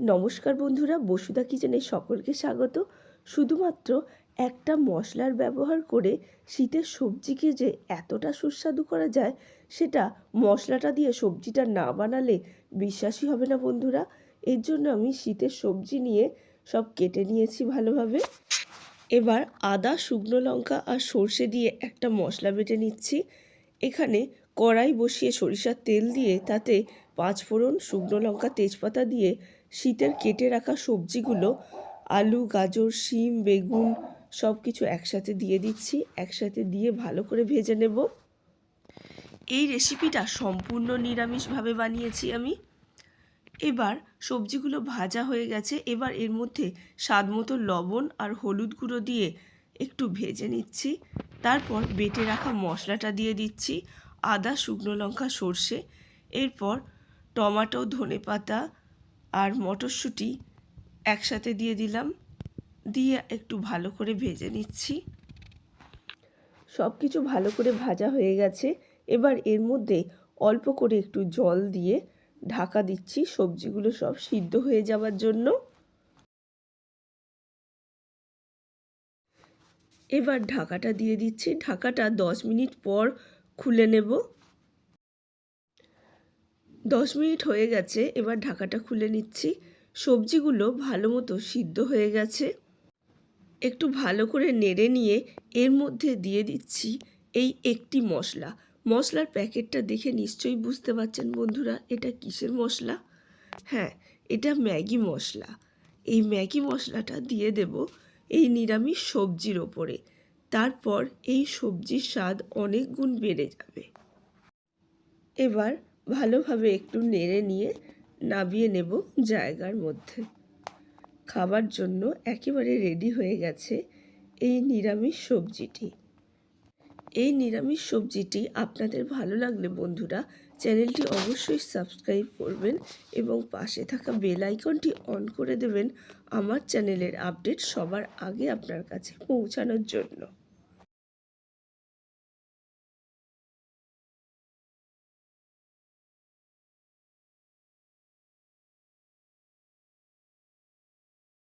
নমস্কার বন্ধুরা, বসুধা কিচেনে সকলকে স্বাগত। শুধুমাত্র একটা মশলার ব্যবহার করে শীতের সবজিকে যে এতটা সুস্বাদু করা যায়, সেটা মশলাটা দিয়ে সবজিটা না বানালে বিশ্বাসই হবে না বন্ধুরা। এর জন্য আমি শীতের সবজি নিয়ে সব কেটে নিয়েছি ভালোভাবে। এবার আদা, শুকনো লঙ্কা আর সর্ষে দিয়ে একটা মশলা বেটে নিচ্ছি। এখানে কড়াই বসিয়ে সরিষার তেল দিয়ে তাতে পাঁচ ফোড়ন শুকনো লঙ্কা তেজপাতা দিয়ে শীতের কেটে রাখা সবজিগুলো, আলু, গাজর, শিম, বেগুন সব কিছু একসাথে দিয়ে দিচ্ছি। একসাথে দিয়ে ভালো করে ভেজে নেব। এই রেসিপিটা সম্পূর্ণ নিরামিষভাবে বানিয়েছি আমি। এবার সবজিগুলো ভাজা হয়ে গেছে। এবার এর মধ্যে স্বাদ মতো লবণ আর হলুদ গুঁড়ো দিয়ে একটু ভেজে নিচ্ছি। তারপর বেটে রাখা মশলাটা দিয়ে দিচ্ছি, আদা, শুকনো লঙ্কা, সর্ষে। এরপর টমাটো ধনে পাতা আর মটরশুঁটি একসাথে দিয়ে দিলাম। দিয়ে একটু ভালো করে ভেজে নিচ্ছি। সব কিছু ভালো করে ভাজা হয়ে গেছে। এবার এর মধ্যে অল্প করে একটু জল দিয়ে ঢাকা দিচ্ছি। সবজিগুলো সব সিদ্ধ হয়ে যাওয়ার জন্য। এবার ঢাকাটা দিয়ে দিচ্ছি। ঢাকাটা দশ মিনিট পর খুলে নেব। দশ মিনিট হয়ে গেছে, এবার ঢাকাটা খুলে নিচ্ছি। সবজিগুলো ভালো মতো সিদ্ধ হয়ে গেছে। একটু ভালো করে নেড়ে নিয়ে এর মধ্যে দিয়ে দিচ্ছি এই একটি মশলা। মশলার প্যাকেটটা দেখে নিশ্চয়ই বুঝতে পারছেন বন্ধুরা, এটা কিসের মশলা? হ্যাঁ এটা ম্যাগি মশলা। এই ম্যাগি মশলাটা দিয়ে দেব এই নিরামিষ সবজির ওপরে। তারপর এই সবজির স্বাদ অনেক গুণ বেড়ে যাবে। এবার ভালোভাবে একটু নেড়ে নিয়ে নাবিয়ে নেব জায়গার মধ্যে। খাবার জন্য একেবারে রেডি হয়ে গেছে এই নিরামিষ সবজিটি। এই নিরামিষ সবজিটি আপনাদের ভালো লাগলে বন্ধুরা চ্যানেলটি অবশ্যই সাবস্ক্রাইব করবেন এবং পাশে থাকা বেল আইকনটি অন করে দেবেন আমার চ্যানেলের আপডেট সবার আগে আপনার কাছে পৌঁছানোর জন্য।